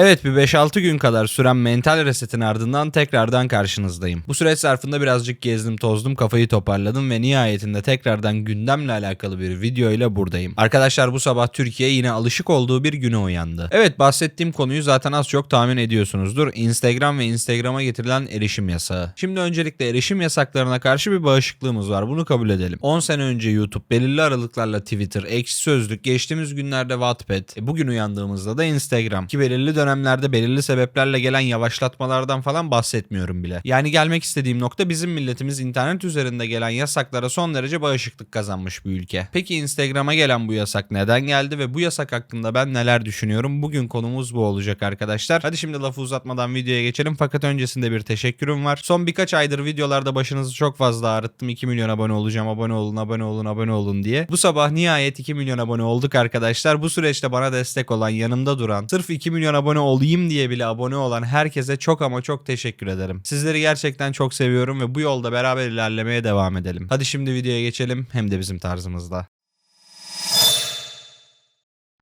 Evet bir 5-6 gün kadar süren mental resetin ardından tekrardan karşınızdayım. Bu süreç zarfında birazcık gezdim tozdum kafayı toparladım ve nihayetinde tekrardan gündemle alakalı bir video ile buradayım. Arkadaşlar bu sabah Türkiye yine alışık olduğu bir güne uyandı. Evet bahsettiğim konuyu zaten az çok tahmin ediyorsunuzdur. Instagram ve Instagram'a getirilen erişim yasağı. Şimdi öncelikle erişim yasaklarına karşı bir bağışıklığımız var bunu kabul edelim. 10 sene önce YouTube, belirli aralıklarla Twitter, Ekşi Sözlük, geçtiğimiz günlerde Wattpad, e, bugün uyandığımızda da Instagram ki belirli dönemlerde belirli sebeplerle gelen yavaşlatmalardan falan bahsetmiyorum bile. Yani gelmek istediğim nokta bizim milletimiz internet üzerinde gelen yasaklara son derece bağışıklık kazanmış bir ülke. Peki Instagram'a gelen bu yasak neden geldi ve bu yasak hakkında ben neler düşünüyorum? Bugün konumuz bu olacak arkadaşlar. Hadi şimdi lafı uzatmadan videoya geçelim fakat öncesinde bir teşekkürüm var. Son birkaç aydır videolarda başınızı çok fazla ağrıttım. 2 milyon abone olacağım, abone olun, abone olun, abone olun diye. Bu sabah nihayet 2 milyon abone olduk arkadaşlar. Bu süreçte bana destek olan, yanımda duran, sırf 2 milyon abone olayım diye bile abone olan herkese çok ama çok teşekkür ederim. Sizleri gerçekten çok seviyorum ve bu yolda beraber ilerlemeye devam edelim. Hadi şimdi videoya geçelim hem de bizim tarzımızda.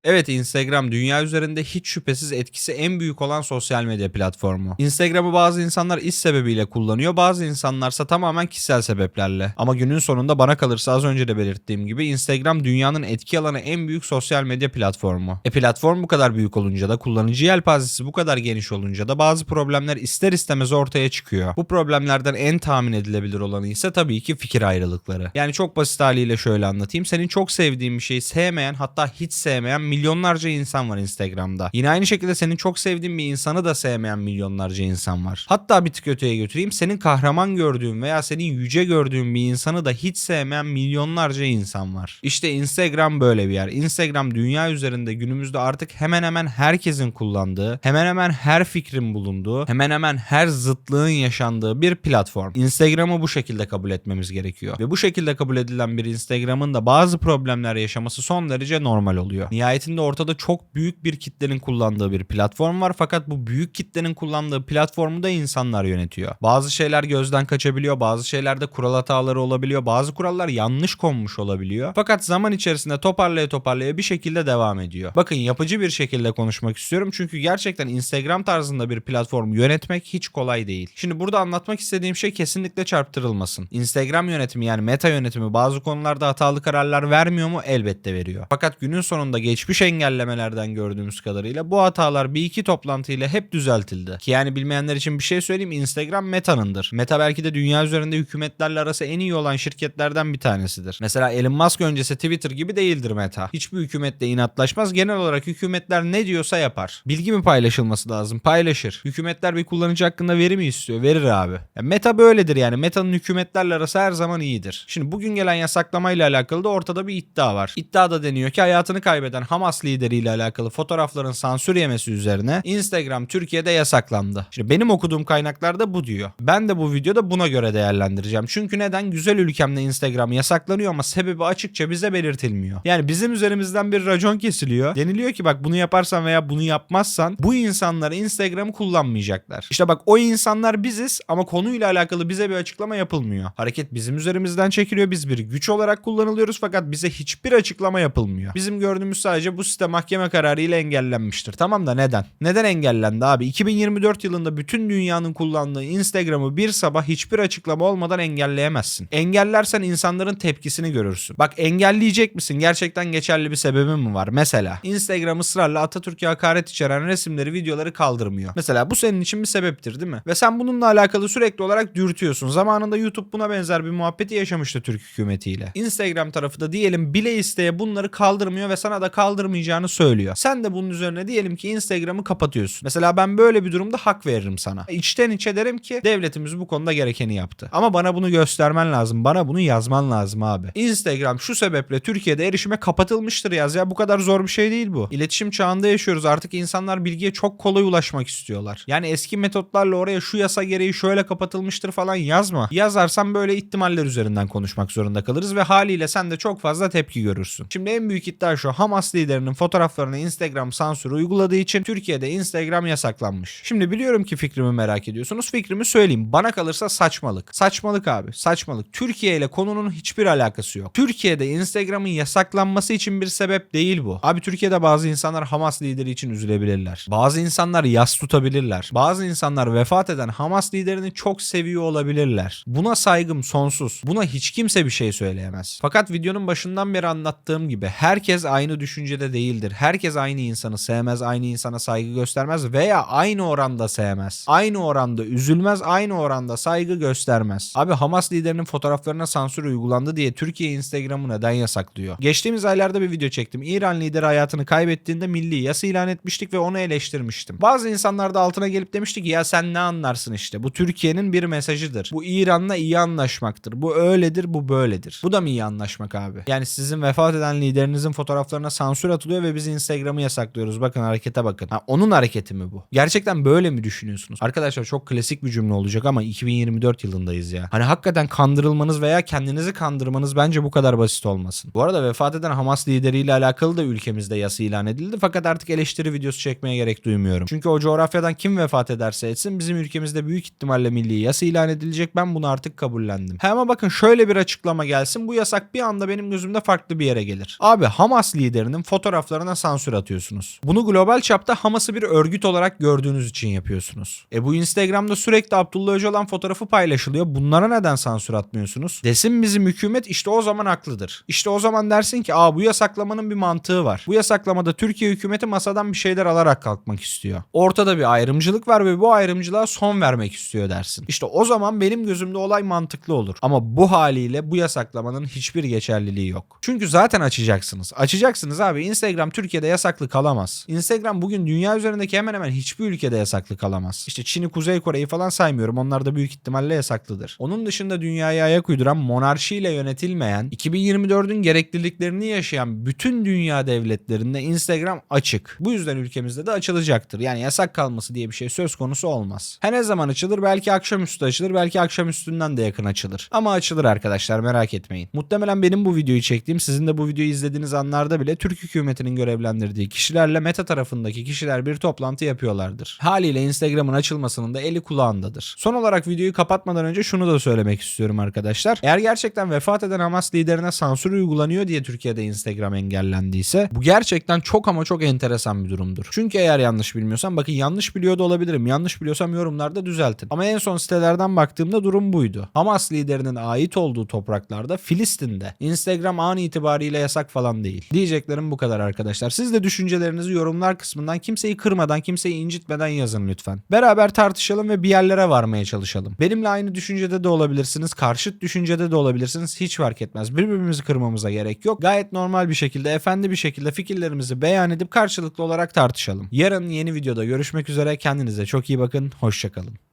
Evet Instagram dünya üzerinde hiç şüphesiz etkisi en büyük olan sosyal medya platformu. Instagram'ı bazı insanlar iş sebebiyle kullanıyor, bazı insanlarsa tamamen kişisel sebeplerle. Ama günün sonunda bana kalırsa az önce de belirttiğim gibi Instagram dünyanın etki alanı en büyük sosyal medya platformu. E platform bu kadar büyük olunca da kullanıcı yelpazesi bu kadar geniş olunca da bazı problemler ister istemez ortaya çıkıyor. Bu problemlerden en tahmin edilebilir olanı ise tabii ki fikir ayrılıkları. Yani çok basit haliyle şöyle anlatayım. Senin çok sevdiğin bir şeyi sevmeyen hatta hiç sevmeyen milyonlarca insan var Instagram'da. Yine aynı şekilde senin çok sevdiğin bir insanı da sevmeyen milyonlarca insan var. Hatta bir tık öteye götüreyim. Senin kahraman gördüğün veya senin yüce gördüğün bir insanı da hiç sevmeyen milyonlarca insan var. İşte Instagram böyle bir yer. Instagram dünya üzerinde günümüzde artık hemen hemen herkesin kullandığı, hemen hemen her fikrin bulunduğu, hemen hemen her zıtlığın yaşandığı bir platform. Instagram'ı bu şekilde kabul etmemiz gerekiyor. Ve bu şekilde kabul edilen bir Instagram'ın da bazı problemler yaşaması son derece normal oluyor. Nihayetinde ortada çok büyük bir kitlenin kullandığı bir platform var fakat bu büyük kitlenin kullandığı platformu da insanlar yönetiyor. Bazı şeyler gözden kaçabiliyor, bazı şeylerde kural hataları olabiliyor, bazı kurallar yanlış konmuş olabiliyor. Fakat zaman içerisinde toparlaya toparlaya bir şekilde devam ediyor. Bakın yapıcı bir şekilde konuşmak istiyorum çünkü gerçekten Instagram tarzında bir platform yönetmek hiç kolay değil. Şimdi burada anlatmak istediğim şey kesinlikle çarptırılmasın. Instagram yönetimi yani meta yönetimi bazı konularda hatalı kararlar vermiyor mu? Elbette veriyor. Fakat günün sonunda geçmiş engellemelerden gördüğümüz kadarıyla bu hatalar bir iki toplantıyla hep düzeltildi. Ki yani bilmeyenler için bir şey söyleyeyim Instagram Meta'nındır. Meta belki de dünya üzerinde hükümetlerle arası en iyi olan şirketlerden bir tanesidir. Mesela Elon Musk öncesi Twitter gibi değildir Meta. Hiçbir hükümetle inatlaşmaz. Genel olarak hükümetler ne diyorsa yapar. Bilgi mi paylaşılması lazım? Paylaşır. Hükümetler bir kullanıcı hakkında veri mi istiyor? Verir abi. Ya Meta böyledir yani. Meta'nın hükümetlerle arası her zaman iyidir. Şimdi bugün gelen yasaklamayla alakalı da ortada bir iddia var. İddiada deniyor ki hayatını kaybeden Hamas lideriyle alakalı fotoğrafların sansür yemesi üzerine Instagram Türkiye'de yasaklandı. Şimdi benim okuduğum kaynaklarda bu diyor. Ben de bu videoda buna göre değerlendireceğim. Çünkü neden? Güzel ülkemde Instagram yasaklanıyor ama sebebi açıkça bize belirtilmiyor. Yani bizim üzerimizden bir racon kesiliyor. Deniliyor ki bak bunu yaparsan veya bunu yapmazsan bu insanlar Instagram'ı kullanmayacaklar. İşte bak o insanlar biziz ama konuyla alakalı bize bir açıklama yapılmıyor. Hareket bizim üzerimizden çekiliyor. Biz bir güç olarak kullanılıyoruz fakat bize hiçbir açıklama yapılmıyor. Bizim gördüğümüz sadece bu site mahkeme kararı ile engellenmiştir. Tamam da neden? Neden engellendi abi? 2024 yılında bütün dünyanın kullandığı Instagram'ı bir sabah hiçbir açıklama olmadan engelleyemezsin. Engellersen insanların tepkisini görürsün. Bak engelleyecek misin? Gerçekten geçerli bir sebebi mi var? Mesela Instagram ısrarla Atatürk'e hakaret içeren resimleri, videoları kaldırmıyor. Mesela bu senin için bir sebeptir değil mi? Ve sen bununla alakalı sürekli olarak dürtüyorsun. Zamanında YouTube buna benzer bir muhabbeti yaşamıştı Türk hükümetiyle. Instagram tarafı da diyelim bile isteye bunları kaldırmıyor ve sana da kaldırmayacağını söylüyor. Sen de bunun üzerine diyelim ki Instagram'ı kapatıyorsun. Mesela ben böyle bir durumda hak veririm sana. İçten içe derim ki devletimiz bu konuda gerekeni yaptı. Ama bana bunu göstermen lazım. Bana bunu yazman lazım abi. Instagram şu sebeple Türkiye'de erişime kapatılmıştır yaz ya. Bu kadar zor bir şey değil bu. İletişim çağında yaşıyoruz. Artık insanlar bilgiye çok kolay ulaşmak istiyorlar. Yani eski metotlarla oraya şu yasa gereği şöyle kapatılmıştır falan yazma. Yazarsan böyle ihtimaller üzerinden konuşmak zorunda kalırız ve haliyle sen de çok fazla tepki görürsün. Şimdi en büyük iddia şu. Hamas lideri liderinin fotoğraflarına Instagram sansürü uyguladığı için Türkiye'de Instagram yasaklanmış. Şimdi biliyorum ki fikrimi merak ediyorsunuz. Fikrimi söyleyeyim. Bana kalırsa saçmalık. Saçmalık abi. Saçmalık. Türkiye ile konunun hiçbir alakası yok. Türkiye'de Instagram'ın yasaklanması için bir sebep değil bu. Abi Türkiye'de bazı insanlar Hamas lideri için üzülebilirler. Bazı insanlar yas tutabilirler. Bazı insanlar vefat eden Hamas liderini çok seviyor olabilirler. Buna saygım sonsuz. Buna hiç kimse bir şey söyleyemez. Fakat videonun başından beri anlattığım gibi herkes aynı düşüncede değildir. Herkes aynı insanı sevmez, aynı insana saygı göstermez veya aynı oranda sevmez. Aynı oranda üzülmez, aynı oranda saygı göstermez. Abi Hamas liderinin fotoğraflarına sansür uygulandı diye Türkiye Instagram'ı neden yasaklıyor? Geçtiğimiz aylarda bir video çektim. İran lideri hayatını kaybettiğinde milli yasa ilan etmiştik ve onu eleştirmiştim. Bazı insanlar da altına gelip demişti ki ya sen ne anlarsın işte. Bu Türkiye'nin bir mesajıdır. Bu İran'la iyi anlaşmaktır. Bu öyledir, bu böyledir. Bu da mı iyi anlaşmak abi? Yani sizin vefat eden liderinizin fotoğraflarına sansür atılıyor ve biz Instagram'ı yasaklıyoruz. Bakın harekete bakın. Ha, onun hareketi mi bu? Gerçekten böyle mi düşünüyorsunuz? Arkadaşlar çok klasik bir cümle olacak ama 2024 yılındayız ya. Hani hakikaten kandırılmanız veya kendinizi kandırmanız bence bu kadar basit olmasın. Bu arada vefat eden Hamas lideriyle alakalı da ülkemizde yasa ilan edildi. Fakat artık eleştiri videosu çekmeye gerek duymuyorum. Çünkü o coğrafyadan kim vefat ederse etsin bizim ülkemizde büyük ihtimalle milli yasa ilan edilecek. Ben bunu artık kabullendim. He ama bakın şöyle bir açıklama gelsin. Bu yasak bir anda benim gözümde farklı bir yere gelir. Abi Hamas liderinin fotoğraflarına sansür atıyorsunuz. Bunu global çapta Hamas'ı bir örgüt olarak gördüğünüz için yapıyorsunuz. E bu Instagram'da sürekli Abdullah Öcalan fotoğrafı paylaşılıyor. Bunlara neden sansür atmıyorsunuz? Desin bizim hükümet işte o zaman haklıdır. İşte o zaman dersin ki aa bu yasaklamanın bir mantığı var. Bu yasaklamada Türkiye hükümeti masadan bir şeyler alarak kalkmak istiyor. Ortada bir ayrımcılık var ve bu ayrımcılığa son vermek istiyor dersin. İşte o zaman benim gözümde olay mantıklı olur. Ama bu haliyle bu yasaklamanın hiçbir geçerliliği yok. Çünkü zaten açacaksınız. Açacaksınız abi. Instagram Türkiye'de yasaklı kalamaz. Instagram bugün dünya üzerindeki hemen hemen hiçbir ülkede yasaklı kalamaz. İşte Çin'i, Kuzey Kore'yi falan saymıyorum. Onlar da büyük ihtimalle yasaklıdır. Onun dışında dünyaya ayak uyduran monarşiyle yönetilmeyen 2024'ün gerekliliklerini yaşayan bütün dünya devletlerinde Instagram açık. Bu yüzden ülkemizde de açılacaktır. Yani yasak kalması diye bir şey söz konusu olmaz. Her ne zaman açılır? Belki akşamüstü açılır. Belki akşamüstünden de yakın açılır. Ama açılır arkadaşlar merak etmeyin. Muhtemelen benim bu videoyu çektiğim sizin de bu videoyu izlediğiniz anlarda bile Türk hükümetinin görevlendirdiği kişilerle Meta tarafındaki kişiler bir toplantı yapıyorlardır. Haliyle Instagram'ın açılmasının da eli kulağındadır. Son olarak videoyu kapatmadan önce şunu da söylemek istiyorum arkadaşlar. Eğer gerçekten vefat eden Hamas liderine sansür uygulanıyor diye Türkiye'de Instagram engellendiyse bu gerçekten çok ama çok enteresan bir durumdur. Çünkü eğer yanlış bilmiyorsam bakın yanlış biliyor da olabilirim. Yanlış biliyorsam yorumlarda düzeltin. Ama en son sitelerden baktığımda durum buydu. Hamas liderinin ait olduğu topraklarda Filistin'de Instagram an itibariyle yasak falan değil. Diyeceklerim bu kadar arkadaşlar. Siz de düşüncelerinizi yorumlar kısmından kimseyi kırmadan, kimseyi incitmeden yazın lütfen. Beraber tartışalım ve bir yerlere varmaya çalışalım. Benimle aynı düşüncede de olabilirsiniz, karşıt düşüncede de olabilirsiniz. Hiç fark etmez. Birbirimizi kırmamıza gerek yok. Gayet normal bir şekilde, efendi bir şekilde fikirlerimizi beyan edip karşılıklı olarak tartışalım. Yarın yeni videoda görüşmek üzere. Kendinize çok iyi bakın. Hoşçakalın.